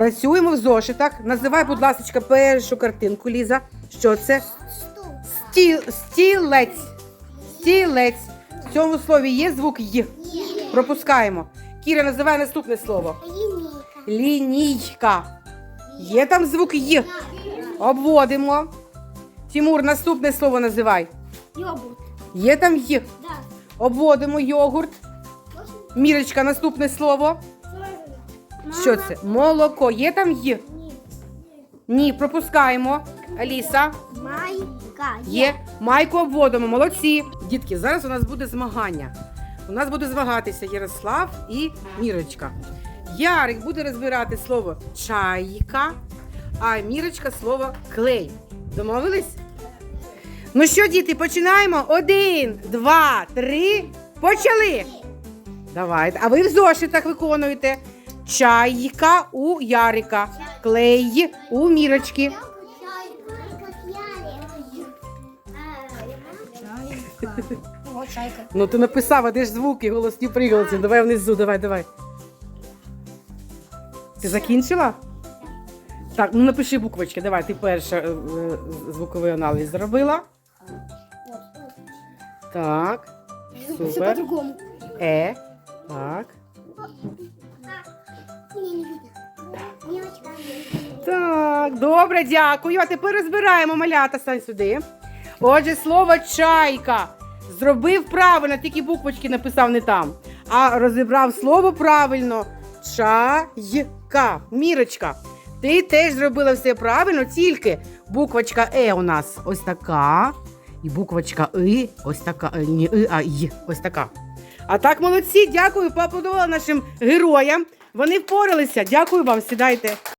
Працюємо в зошитах. Називай, будь ласка, першу картинку, Ліза. Що це? Сті... Стілець. Стілець. В цьому слові є звук Й. Пропускаємо. Кіра, називай наступне слово. Лінійка. Лінійка. Є там звук Й. Обводимо. Тимур, наступне слово називай. Йогурт. Є там Й. Обводимо йогурт. Мірочка, наступне слово. Що це? Молоко. Є там Й? Ні. Ні, пропускаємо. Аліса. Майка. Є. Майку обводимо. Молодці. Дітки, зараз у нас буде змагання. У нас буде змагатися Ярослав і Мірочка. Ярик буде розбирати слово чайка, а Мірочка слово клей. Домовились? Ну що, діти, починаємо? Один, два, три. Почали. Давайте. А ви в зошитах виконуєте. Чайка у Ярика, клей у Мірочки. О, чайка. Ну ти написав, а де ж звуки, голосні приголосні. Давай внизу, давай, давай. Ти закінчила? Так, ну напиши буквочки. Давай, ти перша е, звуковий аналіз зробила. Так. Супер. Е. Так, добре, дякую. А тепер розбираємо малята, стань сюди. Отже, слово чайка. Зробив правильно, тільки буквочки написав не там. А розібрав слово правильно. Чайка. Мірочка. Ти теж зробила все правильно, тільки буквочка Е у нас ось така. І буквочка И ось така. Не И, а Й. Ось така. А так, молодці, дякую, поаплодувала нашим героям. Вони впоралися. Дякую вам, сідайте.